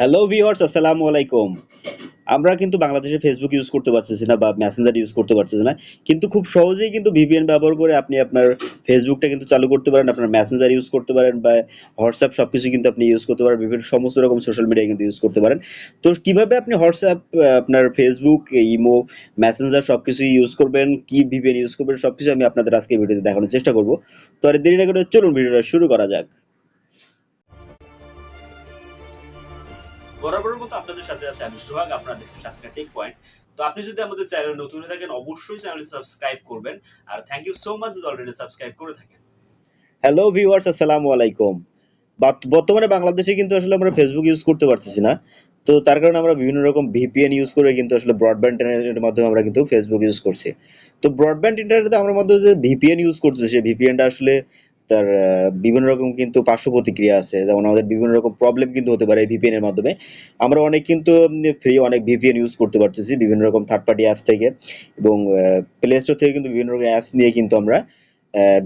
Hello viewers আসসালামু আলাইকুম। আমরা কিন্তু বাংলাদেশে ফেসবুক ইউজ করতে পারতেছি না বা মেসেঞ্জার ইউজ করতে পারতেছি না। কিন্তু খুব সহজেই কিন্তু ভিপিএন ব্যবহার করে আপনি আপনার ফেসবুকটা কিন্তু চালু করতে পারেন, আপনার মেসেঞ্জার ইউজ করতে পারেন বা হোয়াটসঅ্যাপ সব কিছু কিন্তু আপনি ইউজ করতে পারেন, বিভিন্ন সমস্ত রকম সোশ্যাল মিডিয়া কিন্তু ইউজ করতে পারেন। তো কীভাবে আপনি হোয়াটসঅ্যাপ আপনার ফেসবুক ইমো মেসেঞ্জার সব কিছু ইউজ করবেন, কি ভিভিএন ইউজ করবেন সব কিছু আমি আপনাদের আজকে ভিডিওতে দেখানোর চেষ্টা করব। তো আর দেরি না করে চলুন ভিডিওটা শুরু করা যাক। বরাবরের মতো আপনাদের সাথে আছে আমি সোহাগ আপনাদের সাথে টেক পয়েন্ট তো আপনি যদি আমাদের চ্যানেল নতুন হয়ে থাকেন, অবশ্যই চ্যানেলটি সাবস্ক্রাইব করবেন। আর থ্যাংক ইউ সো মাচ যদি অলরেডি সাবস্ক্রাইব করে থাকেন। হ্যালো ভিউয়ার্স আসসালামু আলাইকুম। বর্তমানে বাংলাদেশে কিন্তু আসলে আমরা ফেসবুক ইউজ করতে পারতেছি না। তো তার কারণে আমরা বিভিন্ন রকম ভিপিএন ইউজ করে কিন্তু আসলে ব্রডব্যান্ড ইন্টারনেটের মাধ্যমে আমরা কিন্তু ফেসবুক ইউজ করছি। তো ব্রডব্যান্ড ইন্টারনেটে আমরা মধ্যে যে ভিপিএন ইউজ করতেছি, সেই ভিপিএনটা আসলে তার বিভিন্ন রকম কিন্তু পার্শ্ব প্রতিক্রিয়া আছে। যেমন আমাদের বিভিন্ন রকম প্রবলেম কিন্তু হতে পারে এই ভিপিএন এর মাধ্যমে। আমরা অনেক কিন্তু ফ্রি অনেক ভিপিএন ইউজ করতে পারতেছি বিভিন্ন রকম থার্ড পার্টি অ্যাপ থেকে এবং প্লে স্টোর থেকে কিন্তু বিভিন্ন রকম অ্যাপস নিয়ে কিন্তু আমরা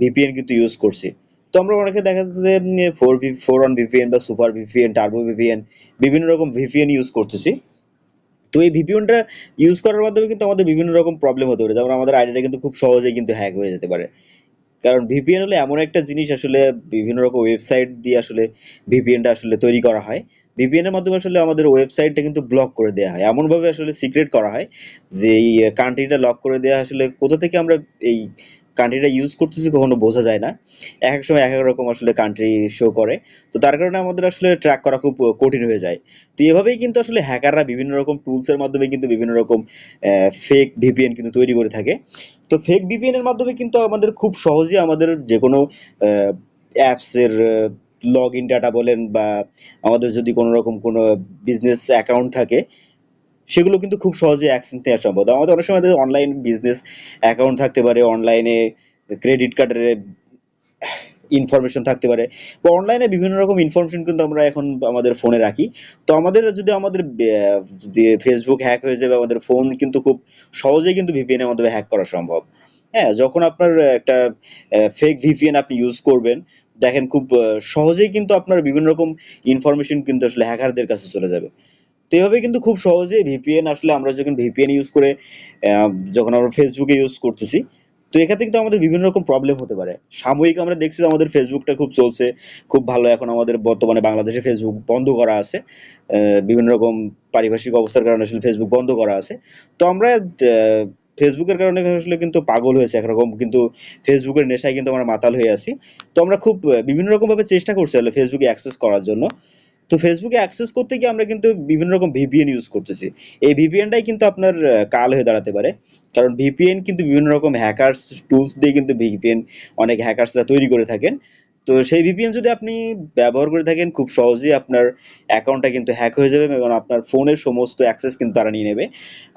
ভিপিএন কিন্তু ইউজ করছি। তো আমরা অনেকে দেখা যাচ্ছে যে four V four on VPN বা সুপার ভিপিএন টার্বো ভিপিএন বিভিন্ন রকম ভিপিএন ইউজ করতেছি। তো এই ভিপিএনটা ইউজ করার মাধ্যমে কিন্তু আমাদের বিভিন্ন রকম প্রবলেম হতে পারে। যেমন আমাদের আইডিটা কিন্তু খুব সহজেই কিন্তু হ্যাক হয়ে যেতে পারে। কারণ ভিপিএন হলো এমন একটা জিনিস আসলে বিভিন্ন রকম ওয়েবসাইট দিয়ে আসলে ভিপিএনটা আসলে তৈরি করা হয়। ভিপিএন এর মাধ্যমে আসলে আমাদের ওয়েবসাইটটা কিন্তু ব্লক করে দেওয়া হয়। এমনভাবে আসলে সিক্রেট করা হয় যে এই কান্ট্রিটা লক করে দেওয়া আসলে কোথা থেকে আমরা এই কান্ট্রিটা ইউজ করতেছি কখনো বোঝা যায় না। এক এক সময় এক এক রকম আসলে কান্ট্রি শো করে। তো তার কারণে আমাদের আসলে ট্র্যাক করা খুব কঠিন হয়ে যায়। তো এভাবেই কিন্তু আসলে হ্যাকাররা বিভিন্ন রকম টুলসের মাধ্যমে কিন্তু বিভিন্ন রকম ফেক ভিপিএন কিন্তু তৈরি করে থাকে। তো ফেক ভিপিএন এর মাধ্যমে কিন্তু আমাদের খুব সহজেই আমাদের যে কোনো অ্যাপসের লগ ইন ডাটা বলেন বা আমাদের যদি কোনো রকম কোনো বিজনেস অ্যাকাউন্ট থাকে সেগুলো কিন্তু খুব সহজে অ্যাক্সেস নেওয়া সম্ভব। আমাদের অনেক সময় অনলাইন বিজনেস অ্যাকাউন্ট থাকতে পারে অনলাইনে ক্রেডিট কার্ডের ইনফরমেশন থাকতে পারে, বা অনলাইনে বিভিন্ন রকম ইনফরমেশন কিন্তু আমরা এখন আমাদের ফোনে রাখি। তো আমাদের যদি আমাদের যদি ফেসবুক হ্যাক হয়ে যাবে, আমাদের ফোন কিন্তু খুব সহজেই কিন্তু ভিপিএন এর মাধ্যমে হ্যাক করা সম্ভব। হ্যাঁ যখন আপনার একটা ফেক ভিপিএন আপনি ইউজ করবেন, দেখেন খুব সহজেই কিন্তু আপনার বিভিন্ন রকম ইনফরমেশন কিন্তু আসলে হ্যাকারদের কাছে চলে যাবে। তো এভাবে কিন্তু খুব সহজেই ভিপিএন আসলে আমরা যখন ভিপিএন ইউজ করে যখন আমরা ফেসবুকে ইউজ করতেছি, তো এক্ষেত্রে কিন্তু আমাদের বিভিন্ন রকম প্রবলেম হতে পারে। সাময়িক আমরা দেখছি যে আমাদের ফেসবুকটা খুব চলছে, খুব ভালো এখন আমাদের বর্তমানে বাংলাদেশে ফেসবুক বন্ধ করা আছে বিভিন্ন রকম পারিপার্শ্বিক অবস্থার কারণে আসলে ফেসবুক বন্ধ করা আছে। তো আমরা ফেসবুকের কারণে আসলে কিন্তু পাগল হয়েছে একরকম, কিন্তু ফেসবুকের নেশায় কিন্তু আমরা মাতাল হয়ে আছি। তো আমরা খুব বিভিন্ন রকমভাবে চেষ্টা করছি আসলে ফেসবুকে অ্যাক্সেস করার জন্য। তো ফেসবুকে অ্যাক্সেস করতে গিয়ে আমরা কিন্তু বিভিন্ন রকম ভিপিএন ইউজ করতেছি। এই ভিপিএনটাই কিন্তু আপনার কাল হয়ে দাঁড়াতে পারে। কারণ ভিপিএন কিন্তু বিভিন্ন রকম হ্যাকার্স টুলস দিয়ে কিন্তু ভিপিএন অনেক হ্যাকার্সরা তৈরি করে থাকেন। তো সেই ভিপিএন যদি আপনি ব্যবহার করে থাকেন, খুব সহজেই আপনার অ্যাকাউন্টটা কিন্তু হ্যাক হয়ে যাবে এবং আপনার ফোনের সমস্ত অ্যাক্সেস কিন্তু তারা নিয়ে নেবে।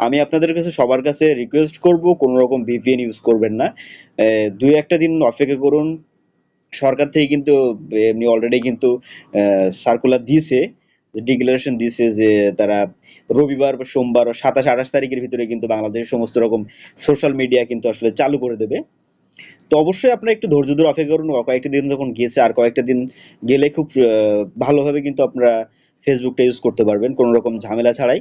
আমি আপনাদের কাছে সবার কাছে রিকোয়েস্ট করব, কোনো রকম ভিপিএন ইউজ করবেন না। দুই একটা দিন অপেক্ষা করুন। সরকার থেকে কিন্তু এমনি অলরেডি কিন্তু সার্কুলার দিয়েছে ডিক্লারেশন দিয়েছে যে তারা রবিবার বা সোমবার সাতাশ, আঠাশ তারিখের ভিতরে কিন্তু বাংলাদেশের সমস্ত রকম সোশ্যাল মিডিয়া কিন্তু আসলে চালু করে দেবে। তো অবশ্যই আপনারা একটু ধৈর্য ধরে অপেক্ষা করুন, কয়েকটা দিন যখন গেছে আর কয়েকটা দিন গেলে খুব ভালোভাবে কিন্তু আপনারা ফেসবুকটা ইউজ করতে পারবেন, কোনো রকম ঝামেলা ছাড়াই।